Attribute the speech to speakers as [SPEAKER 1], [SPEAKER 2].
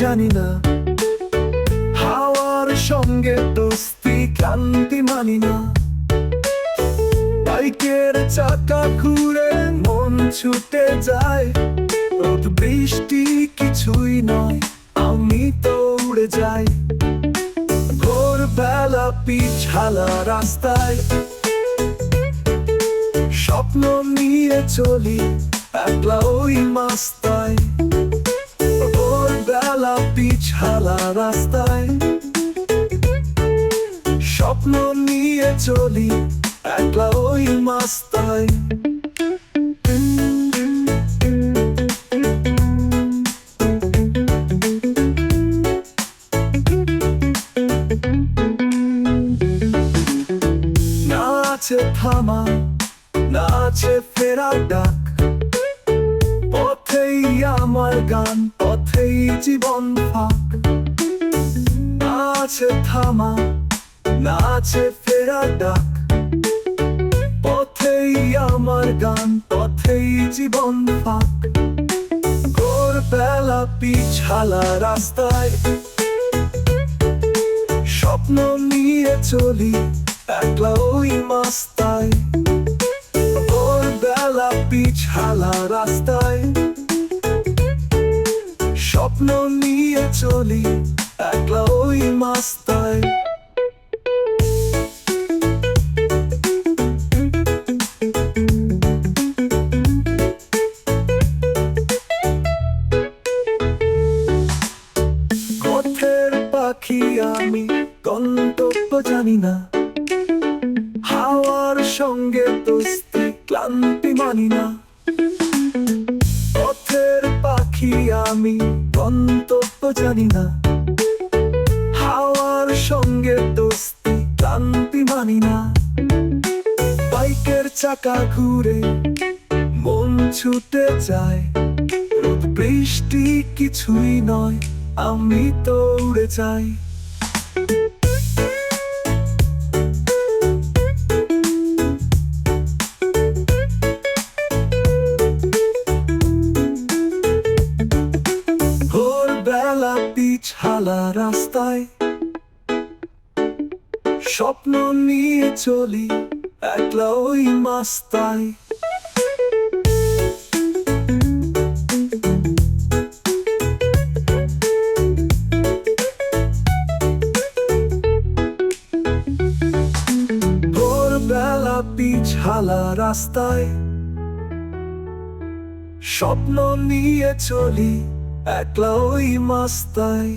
[SPEAKER 1] জানি না। হাওয়ার সঙ্গে দোস্তি, ক্লান্তি মানি না। বাইকের চাকা ঘুরে মন ছুটে যায়। রোদ, বৃষ্টি কিছুই নয়, আমি তো উড়ে যাই। ভোরবেলা পিছালা রাস্তায়। স্বপ্ন নিয়ে চলি, একলা ওই মাস্তায়। পিছালা রাস্তায়। স্বপ্ন নিয়ে চলি একলা ওই মাস্তায়। না থামা, না আছে ফেরার ডাক, পথেই আমার গান। পথেই জীবন ফাঁক। আছে থামা, না আছে ডাক। পথেই আমার গান, পথেই জীবন ফাঁক। ভোর বেলা পিছালা রাস্তায়। স্বপ্ন নিয়ে চলি একলা ওই মাস্তায়। ভোর বেলা পিছালা রাস্তায়। স্বপ্ন নিয়ে চলি, একলা ওই মাস্তায়। পাখি আমি, গন্তব্য জানি না। হাওয়ার সঙ্গে দোস্তি ক্লান্তি মানি না। পাখি আমি গন্তব্য জানি না। হাওয়ার সঙ্গে দোস্তি, ক্লান্তি মানি না। বাইকের চাকা ঘুরে মন ছুটে যায়। বৃষ্টি কিছুই নয়, আমি তো উড়ে যাই। পিছালা রাস্তায় স্বপ্ন নিয়ে চলি একলা ওই মাস্তায়। ভোরবেলা পিছালা রাস্তায় স্বপ্ন নিয়ে চলি একলা ওই মাস্তায়